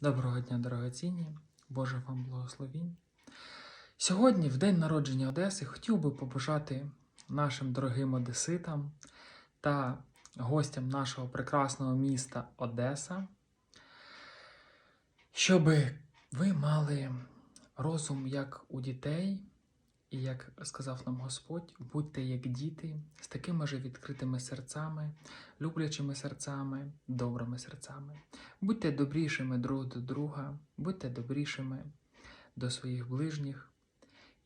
Доброго дня, дорогоцінні, Боже вам благословінь. Сьогодні, в день народження Одеси, хотів би побажати нашим дорогим одеситам та гостям нашого прекрасного міста Одеса, щоб ви мали розум як у дітей, і як сказав нам Господь, будьте як діти з такими ж відкритими серцями, люблячими серцями, добрими серцями. Будьте добрішими друг до друга, будьте добрішими до своїх ближніх.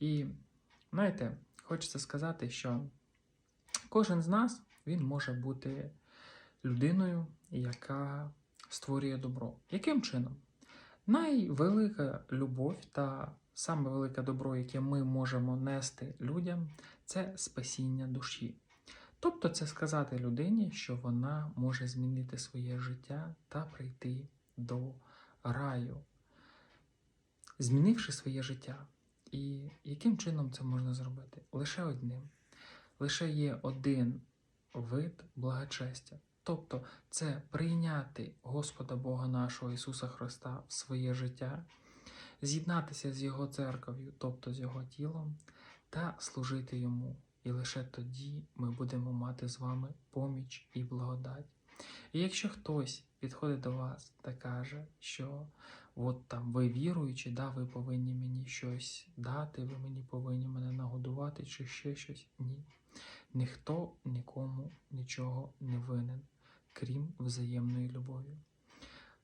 І знаєте, хочеться сказати, що кожен з нас він може бути людиною, яка створює добро. Яким чином? Найвелика любов та саме велике добро, яке ми можемо нести людям, це спасіння душі. Тобто це сказати людині, що вона може змінити своє життя та прийти до раю, змінивши своє життя. І яким чином це можна зробити? Лише одним. Лише є один вид благочестя. Тобто це прийняти Господа Бога нашого Ісуса Христа в своє життя, з'єднатися з Його церков'ю, тобто з Його тілом, та служити Йому. І лише тоді ми будемо мати з вами поміч і благодать. І якщо хтось підходить до вас та каже, що от там ви віруючі, да, ви повинні мені щось дати, ви мені повинні мене нагодувати чи ще щось, ні. Ніхто нікому нічого не винен, крім взаємної любові.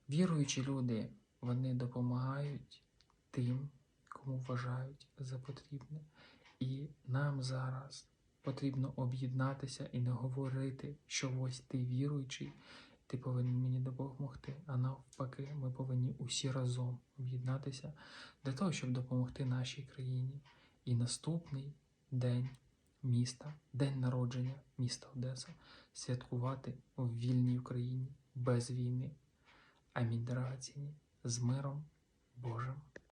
Віруючі люди, вони допомагають тим, кому вважають за потрібне. І нам зараз потрібно об'єднатися і не говорити, що ось ти віруючий, ти повинен мені допомогти. А навпаки, ми повинні усі разом об'єднатися для того, щоб допомогти нашій країні. І наступний день міста, день народження міста Одеса, святкувати в вільній Україні без війни. Амінь, дорогоцінні, з миром Божим.